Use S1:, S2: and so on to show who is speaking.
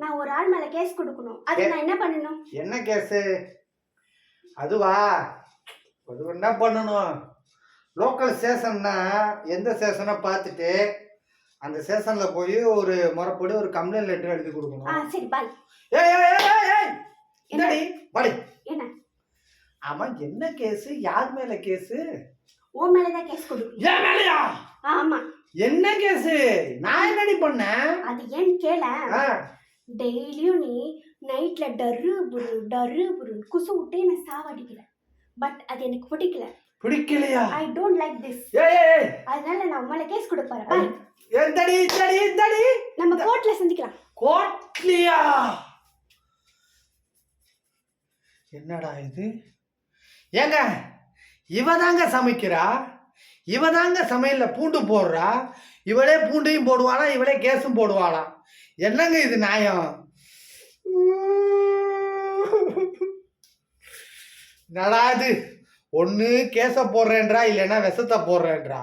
S1: நான் ஒரு ஆள் மேல கேஸ் கொடுக்கணும். அது நான் என்ன பண்ணணும்?
S2: என்ன கேஸு? அதுவா? அது என்ன பண்ணணும். லோக்கல் ஸ்டேஷன்னா எந்த ஸ்டேஷனை பார்த்துட்டு அந்த ஸ்டேஷனில் போய் ஒரு முறைப்படி ஒரு கம்ப்ளைண்ட் லெட்டர் எழுதி
S1: ஆ
S2: கொடுக்கணும்
S1: சரி பாய்
S2: ஏய் ஏய் ஏய், ஏய் என்னடி? வாடி.
S1: என்ன?
S2: அவன் என்ன கேஸு? யார் மேல கேஸு?
S1: உன் மேலதான் கேஸ் கொடுக்கணும்.
S2: ஏன் மேலையா?
S1: ஆமா.
S2: என்ன கேஸு? நான் என்னடி பண்ணேன்?
S1: அது ஏன்னு கேள? டெய்லியும் நீ நைட்ல டர்ரு புரு டர்ரு புரு குசு விட்டே நான் சாவடிக்கிற பட் அது எனக்கு பிடிக்கல.
S2: பிடிக்கலையா?
S1: ஐ டோன்ட் லைக் திஸ் அதனால நான் மேல கேஸ் பாய்
S2: எந்தடி இந்தடி இந்தடி?
S1: நம்ம கோர்ட்ல சந்திக்கலாம்.
S2: கோட்லியா என்னடா இது? ஏங்க இவ தாங்க சமைக்கிறா இவ தாங்க சமையல்ல பூண்டு போடுறா. இவளே பூண்டையும் போடுவாளா இவளே கேஸும் போடுவாளா? என்னங்க இது நியாயம்? நடாது இது? ஒன்று கேஸை போடுறேன்றா இல்லைன்னா விஷத்தை போடுறேன்றா.